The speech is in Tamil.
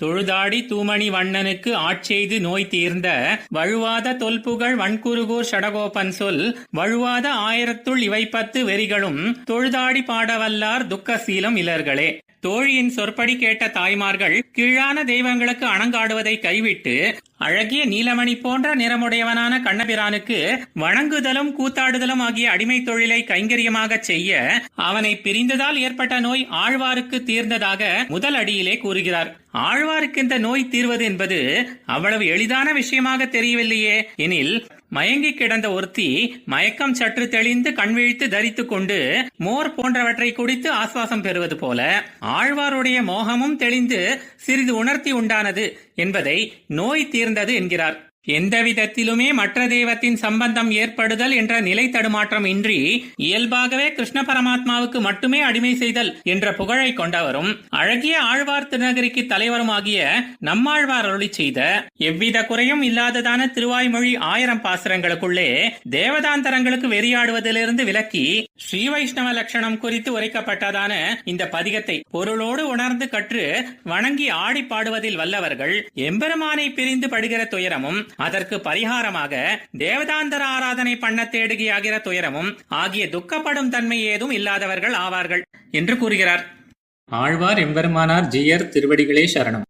தொழுதாடி தூமணி வண்ணனுக்கு ஆட்செய்து நோய் தீர்ந்த வழுவாத தொல்புகழ் வன்குருகூர் ஷடகோபன் சொல் வழுவாத ஆயிரத்துள் இவை பத்து வெறிகளும் தொழுதாடி பாடவல்லார் துக்க சீலம் இலர்களே. தோழியின் சொற்படி கேட்ட தாய்மார்கள் கீழான தெய்வங்களுக்கு அணங்காடுவதை கைவிட்டு அழகிய நீலமணி போன்ற நிறமுடையவனான கண்ணபிரானுக்கு வணங்குதலும் கூத்தாடுதலும் ஆகிய அடிமை தொழிலை கைங்கரியமாகச் செய்ய அவனை பிரிந்ததால் ஏற்பட்ட நோய் ஆழ்வாருக்கு தீர்ந்ததாக முதல் அடியிலே கூறுகிறார். ஆழ்வாருக்கு இந்த நோய் தீர்வது என்பது அவ்வளவு எளிதான விஷயமாக தெரியவில்லையே. எனில் மயங்கி கிடந்த ஒருத்தி மயக்கம் சற்று தெளிந்து கண்விழித்து தரித்துக் கொண்டு மோர் போன்றவற்றை குடித்து ஆஸ்வாசம் பெறுவது போல ஆழ்வாருடைய மோகமும் தெளிந்து சிறிது உணர்த்தி உண்டானது என்பதை நோய் தீர்ந்தது என்கிறார். எந்த விதத்திலுமே மற்ற தெய்வத்தின் சம்பந்தம் ஏற்படுதல் என்ற நிலை தடுமாற்றம் இன்றி இயல்பாகவே கிருஷ்ண பரமாத்மாவுக்கு மட்டுமே அடிமை செய்தல் என்ற புகழை கொண்டவரும் அழகிய ஆழ்வார் திருநகரிக்கு தலைவரும் ஆகிய நம்மாழ்வார் அருளி செய்த எவ்வித குறையும் இல்லாததான திருவாய்மொழி ஆயிரம் பாசுரங்களுக்குள்ளே தேவதாந்தரங்களுக்கு வெறியாடுவதிலிருந்து விலக்கி ஸ்ரீ வைஷ்ணவ லட்சணம் குறித்து உரைக்கப்பட்டதான இந்த பதிகத்தை பொருளோடு உணர்ந்து கற்று வணங்கி ஆடி பாடுவதில் வல்லவர்கள் எம்பெருமானை பிரிந்து படுகிற துயரமும் அதற்கு பரிகாரமாக தேவதாந்தர ஆராதனை பண்ண தேடுகியாகிற துயரமும் ஆகிய துக்கப்படும் தன்மை ஏதும் இல்லாதவர்கள் ஆவார்கள் என்று கூறுகிறார். ஆழ்வார் எம்பெருமானார் ஜியர் திருவடிகளே சரணம்.